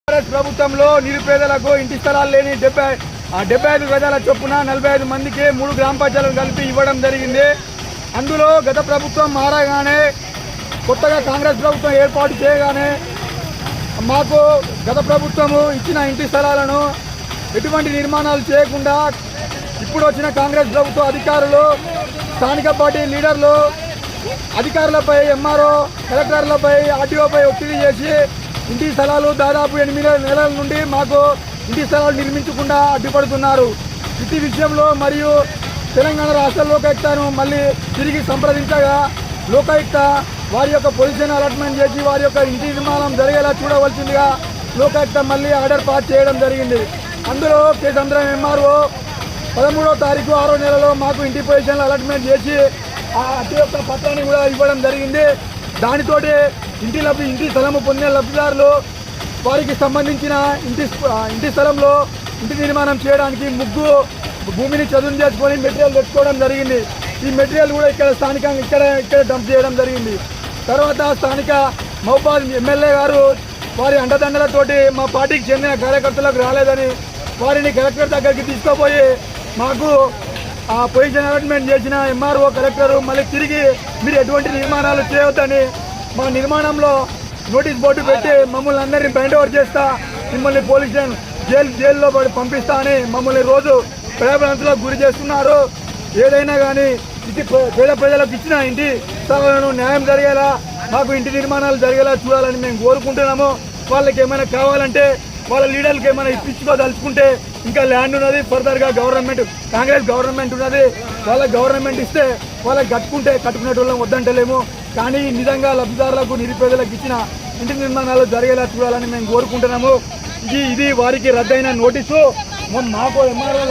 కాంగ్రెస్ ప్రభుత్వంలో నిరుపేదలకు ఇంటి స్థలాలు లేని డెబ్బై డెబ్బై ఐదు గజాల చొప్పున నలభై ఐదు మందికి మూడు గ్రామ పంచాయతీలు కలిపి ఇవ్వడం జరిగింది. అందులో గత ప్రభుత్వం మారగానే కొత్తగా కాంగ్రెస్ ప్రభుత్వం ఏర్పాటు చేయగానే మాకు గత ప్రభుత్వము ఇచ్చిన ఇంటి స్థలాలను ఎటువంటి నిర్మాణాలు చేయకుండా ఇప్పుడు వచ్చిన కాంగ్రెస్ ప్రభుత్వ అధికారులు స్థానిక పార్టీ లీడర్లు అధికారులపై ఎంఆర్ఓ కలెక్టర్లపై ఆర్టీఓపై ఒత్తిడి చేసి ఇంటి స్థలాలు దాదాపు ఎనిమిది నెలల నుండి మాకు ఇంటి స్థలాలు నిర్మించకుండా అడ్డుపడుతున్నారు. ఇంటి విషయంలో మరియు తెలంగాణ రాష్ట్ర లోకాయుక్తను మళ్ళీ తిరిగి సంప్రదించగా లోకాయుక్త వారి యొక్క పొజిషన్ అలాట్మెంట్ చేసి వారి యొక్క ఇంటి నిర్మాణం జరిగేలా చూడవలసిందిగా లోకాయుక్త మళ్ళీ ఆర్డర్ పాస్ చేయడం జరిగింది. అందులో కేసంద్రం ఎంఆర్ఓ పదమూడవ తారీఖు ఆరో నెలలో మాకు ఇంటి పొజిషన్లు అలాట్మెంట్ చేసి ఆ అతి యొక్క పత్రాన్ని కూడా ఇవ్వడం జరిగింది. దానితోటి ఇంటి లబ్ధి ఇంటి స్థలము పొందిన లబ్ధిదారులు వారికి సంబంధించిన ఇంటి స్థ- ఇంటి స్థలంలో ఇంటి నిర్మాణం చేయడానికి ముగ్గు భూమిని చదును చేసుకొని మెటీరియల్ తెచ్చుకోవడం జరిగింది. ఈ మెటీరియల్ కూడా ఇక్కడ స్థానికంగా ఇక్కడ ఇక్కడ డంప్ చేయడం జరిగింది. తర్వాత స్థానిక మహబాద్ ఎమ్మెల్యే గారు వారి అండదండలతోటి మా పార్టీకి చెందిన కార్యకర్తలకు రాలేదని వారిని కలెక్టర్ దగ్గరికి తీసుకుపోయి మాకు ఆ పొజిషన్ అలాట్మెంట్ చేసిన ఎంఆర్ఓ కలెక్టర్ మళ్ళీ తిరిగి మీరు ఎటువంటి నిర్మాణాలు చేయొద్దని మా నిర్మాణంలో నోటీస్ బోర్డు పెట్టి మమ్మల్ని అందరినీ బైండ్ ఓవర్ చేస్తా మిమ్మల్ని పోలీస్ స్టేషన్ జైలు జైల్లో పడి పంపిస్తా అని మమ్మల్ని రోజు భయభ్రాంతులకు గురి చేస్తున్నారు. ఏదైనా కానీ ఇంటి ప్ర- పేద ప్రజలకు ఇచ్చిన ఇంటి స్థలాలను న్యాయం జరిగేలా మాకు ఇంటి నిర్మాణాలు జరిగేలా చూడాలని మేము కోరుకుంటున్నాము. వాళ్ళకి ఏమైనా కావాలంటే వాళ్ళ లీడర్కి ఏమైనా ఇప్పించుకోదలుచుకుంటే ఇంకా ల్యాండ్ ఉన్నది ఫర్దర్గా గవర్నమెంట్ కాంగ్రెస్ గవర్నమెంట్ ఉన్నది. వాళ్ళ గవర్నమెంట్ ఇస్తే వాళ్ళకి కట్టుకుంటే కట్టుకునేటోళ్ళం వద్దంటలేము. కానీ నిజంగా లబ్ధిదారులకు నిరుపేదలకు ఇచ్చిన ఇంటి నిర్మాణాలు జరిగేలా చూడాలని మేము కోరుకుంటున్నాము. ఇది ఇది వారికి రద్దయిన నోటీసు. మాకు ఎంఆర్ఓ